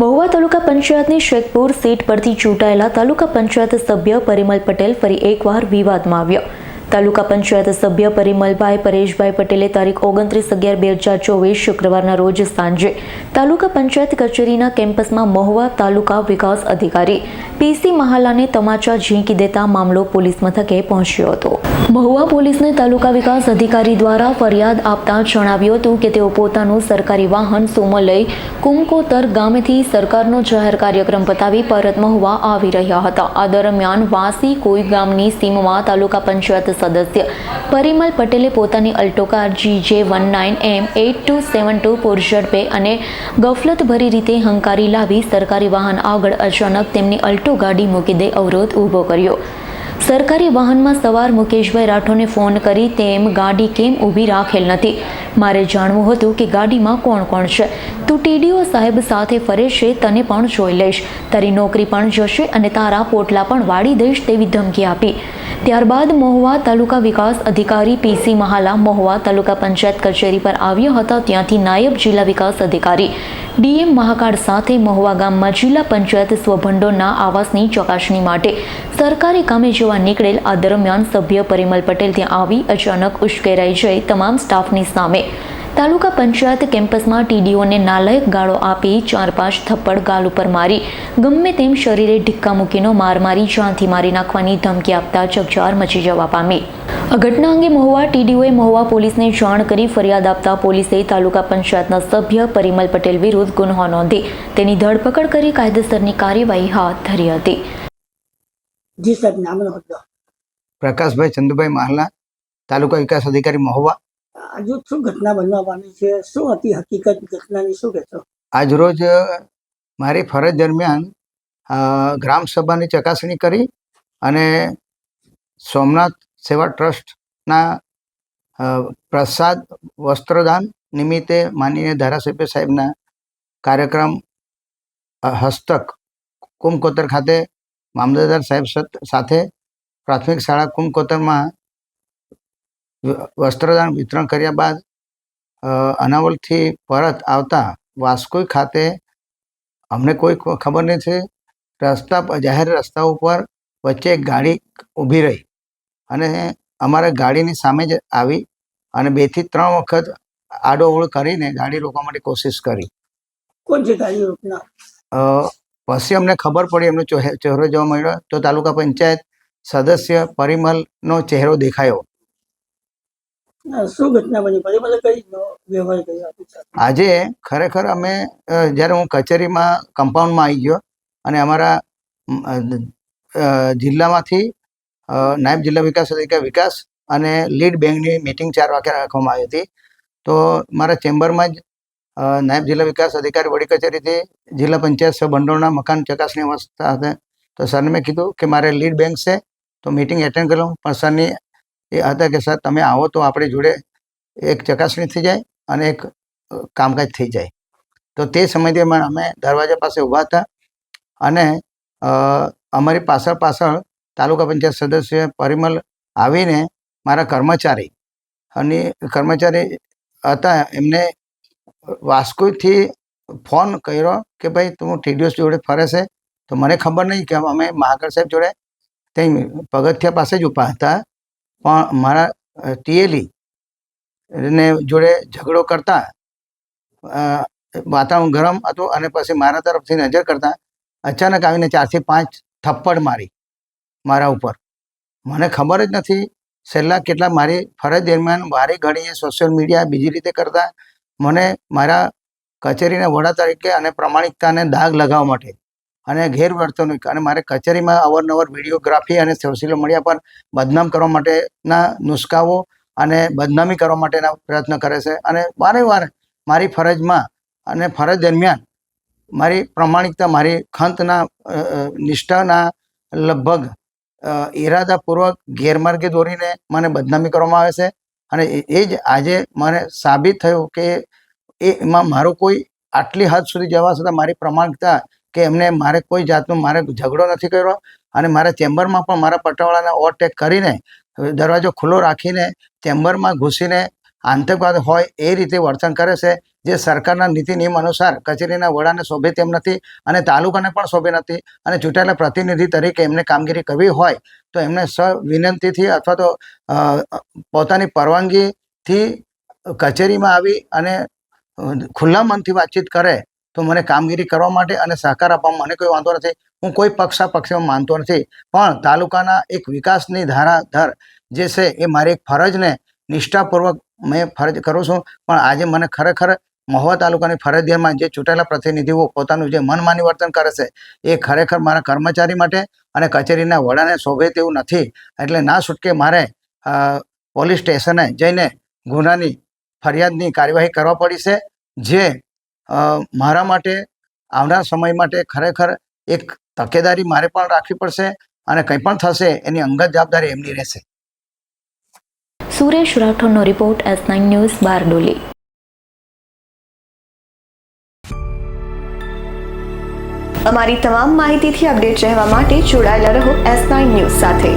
મહુવા તાલુકા પંચાયતની શેખપુર સીટ પરથી ચૂંટાયેલા તાલુકા પંચાયત સભ્ય પરિમલ પટેલ ફરી એકવાર વિવાદમાં આવ્યો. તાલુકા પંચાયત સભ્ય પરિમલભાઈ, પરેશભાઈ પટેલે તારીખ ઓગણત્રીસ અગિયાર બે હજાર ચોવીસ શુક્રવારના રોજ સાંજે તાલુકા પંચાયત કચેરીના કેમ્પસમાં મહુવા તાલુકા વિકાસ અધિકારી પીસી મહાલાને તમાચા ઝીંકી દેતા મામલો પોલીસ મથકે પહોંચ્યો હતો. મહુવા પોલીસને તાલુકા વિકાસ અધિકારી દ્વારા ફરિયાદ આપતા જણાવ્યું હતું કે તેઓ પોતાનું સરકારી વાહન સુમો લઈ કુમકોતર ગામેથી સરકારનો જાહેર કાર્યક્રમ પતાવી પરત મહુવા આવી રહ્યા હતા. આ દરમિયાન વાસી કોઈ ગામની સીમમાં તાલુકા પંચાયત સદસ્ય પરિમલ પટેલે પોતાની Alto car one nine M eight two seven two ઝડપે અને ગફલતભરી રીતે હંકારી લાવી સરકારી વાહન આગળ અચાનક તેમની અલ્ટો ગાડી મૂકી દે અવરોધ ઊભો કર્યો. સરકારી વાહનમાં સવાર મુકેશભાઈ રાઠોને ફોન કરી તેમ ગાડી કેમ ઊભી રાખેલ નથી? મારે જાણવું હતું કે ગાડીમાં કોણ કોણ છે. તું ટીડીઓ સાહેબ સાથે ફરે છે, તને પણ જોઈ લઈશ. તારી નોકરી પણ જશે અને તારા પોટલા પણ વાળી દઈશ તેવી ધમકી આપી. ત્યારબાદ મહુવા તાલુકા વિકાસ અધિકારી પીસી મહાલા મહુવા તાલુકા પંચાયત કચેરી પર આવ્યા હતા, ત્યાંથી નાયબ જિલ્લા વિકાસ અધિકારી ડીએમ મહાકાળ સાથે મહુવા ગામમાં જિલ્લા પંચાયત સ્વભંડોળના આવાસની ચકાસણી માટે સરકારી કામે જવા નીકળેલ આ દરમિયાન સભ્ય પરિમલ પટેલ ત્યાં આવી અચાનક ઉશ્કેરાઈ જઈ તમામ સ્ટાફની સામે. તાલુકા પંચાયત કેમ્પસમાં ટીડીઓને નાલાયક ગાળો આપી ચાર પાંચ થપ્પડ ગાલ ઉપર મારી. ગમે તેમ શરીરે ઢીક્કા મૂકીનો માર મારી જાનથી મારી નાખવાની ધમકી આપતા ચકચાર મચી જવા પામી. આ ઘટના અંગે મહુવા ટીડીઓએ મહુવા પોલીસને જાણ કરી ફરિયાદ આપતા પોલીસે તાલુકા પંચાયતના સભ્ય પરિમલ પટેલ વિરુદ્ધ ગુનો નોંધી તેની ધરપકડ કરી કાયદેસરની કાર્યવાહી હાથ ધરી હતી. જી સાહેબ નામનો પ્રકાશભાઈ ચંદુભાઈ મહાલા તાલુકા વિકાસ અધિકારી મહુવા. આજુ શું ઘટના બનવાની છે? શું હતી હકીકત ઘટનાની? શું કહેશો? આજરોજ અ, મારી ફરજ દરમિયાન ગ્રામ સભાની ચકાસણી કરી અને સોમનાથ સેવા ટ્રસ્ટના પ્રસાદ વસ્ત્રદાન નિમિત્તે માનનીય ધારાસભ્ય સાહેબના કાર્યક્રમ હસ્તક કુમકોતર ખાતે મામલતદાર સાહેબ સાથે પ્રાથમિક શાળા કુમકોતરમાં વસ્ત્રદાન વિતરણ કર્યા બાદ અનાવલથી પરત આવતા વાસ્કોઈ ખાતે અમને કોઈ ખબર ખબર નથી રસ્તા જાહેર રસ્તા ઉપર વચ્ચે એક ગાડી ઊભી રહી. અને અમારા ગાડીની સામે જ આવી અને બેથી ત્રણ વખત આડોઅવળ કરીને ગાડી રોકવા માટે કોશિશ કરી. કોણ છે ગાડી રોકનાર? પછી અમને ખબર પડી એમનો ચહેરો જોવા મળ્યો. તો તાલુકા પંચાયત સદસ્ય પરિમલનો ચહેરો દેખાયો. આજે ખરેખર અમે જ્યારે હું કચેરીમાં, કમ્પાઉન્ડમાં આવી ગયો અને અમારા જિલ્લામાંથી નાયબ જિલ્લા વિકાસ અધિકારી વિકાસ અને લીડ બેંકની મિટિંગ ચાર વાગે રાખવામાં આવી હતી. તો મારા ચેમ્બરમાં જ નાયબ જિલ્લા વિકાસ અધિકારી વડી કચેરીથી જિલ્લા પંચાયત સહ ભંડોળના મકાન ચકાસણી વ્યવસ્થા હતા. તો સરને મેં કીધું કે મારે લીડ બેંક છે, તો મિટિંગ એટેન્ડ કરી. પણ સરની એ હતા કે સર તમે આવો તો આપણી જોડે એક ચકાસણી થઈ જાય અને એક કામકાજ થઈ જાય. તો તે સમયથી અમે અમે દરવાજા પાસે ઊભા હતા અને અમારી પાછળ પાછળ તાલુકા પંચાયત સદસ્ય પરિમલ આવીને મારા કર્મચારી અને કર્મચારી હતા. એમને વાસ્કોથી ફોન કર્યો કે ભાઈ તું ટીડીઓસ જોડે ફરે છે તો મને ખબર નહીં કે અમે મહાકર સાહેબ જોડે ત્યાં પગથિયા પાસે જ ઊભા હતા. પણ મારા ટીએલી ને જોડે ઝઘડો કરતા વાતાવરણ ગરમ હતું અને પછી મારા તરફથી નજર કરતા અચાનક આવીને ચારથી પાંચ થપ્પડ મારી મારા ઉપર. મને ખબર જ નથી છેલ્લા કેટલા મારી ફરજ દરમિયાન વારે ઘડીએ સોશિયલ મીડિયા બીજી રીતે કરતા. મને મારા કચેરીના વડા તરીકે અને પ્રમાણિકતાને દાગ લગાવવા માટે અને ગેરવર્તણૂક અને મારે કચેરીમાં અવારનવાર વિડીયોગ્રાફી અને સોશિયલ મીડિયા પર બદનામ કરવા માટેના નુસ્ખાઓ અને બદનામી કરવા માટેના પ્રયત્ન કરે છે. અને વારે વાર મારી ફરજમાં અને ફરજ દરમિયાન મારી પ્રમાણિકતા, મારી ખંતના નિષ્ઠાના લગભગ ઈરાદાપૂર્વક ગેરમાર્ગે દોરીને મને બદનામી કરવામાં આવે છે. અને એ- જ આજે મને સાબિત થયું કે એમાં મારો કોઈ આટલી હદ સુધી જવા છતાં મારી પ્રમાણિકતા કે એમને મારે કોઈ જાતનો, મારે ઝઘડો નથી કર્યો અને મારા ચેમ્બરમાં પણ મારા પટાવાળાને ઓવરટેક કરીને દરવાજો ખુલ્લો રાખીને ચેમ્બરમાં ઘૂસીને આતંકવાદ હોય એ રીતે વર્તન કરે છે, જે સરકારના નીતિ નિયમ અનુસાર કચેરીના વડાને શોભે તેમ નથી અને તાલુકાને પણ શોભે નથી અને ચૂંટાયેલા પ્રતિનિધિ તરીકે એમને કામગીરી કરવી હોય તો એમને સ વિનંતીથી અથવા તો પોતાની પરવાનગીથી કચેરીમાં આવી અને ખુલ્લા મનથી વાતચીત કરે તો મને કામગીરી કરવા માટે અને સહકાર આપવામાં મને કોઈ વાંધો નથી. હું કોઈ પક્ષા પક્ષમાં માનતો નથી. પણ તાલુકાના એક વિકાસની ધારાધર જે છે એ મારી એક ફરજને નિષ્ઠાપૂર્વક મેં ફરજ કરું છું. પણ આજે મને ખરેખર મહુવા તાલુકાની ફરજિયાતમાં જે ચૂંટાયેલા પ્રતિનિધિઓ પોતાનું જે મનમાની વર્તન કરે છે એ ખરેખર મારા કર્મચારી માટે અને કચેરીના વડાને શોભે તેવું નથી. એટલે ના છૂટકે મારે પોલીસ સ્ટેશને જઈને ગુનાની ફરિયાદની કાર્યવાહી કરવા પડી છે. જે મારા માટે, આવનાર સમય માટે ખરેખર એક તકેદારી મારે પણ રાખવી પડશે અને કંઈ પણ થશે, એની અંગત જવાબદારી એમની રહેશે. Suresh રાઠોડનો report S nine news, Bardoli. અમારી તમામ માહિતીથી અપડેટ રહેવા માટે જોડાયેલા રહો એસ નાઇન ન્યૂઝ સાથે.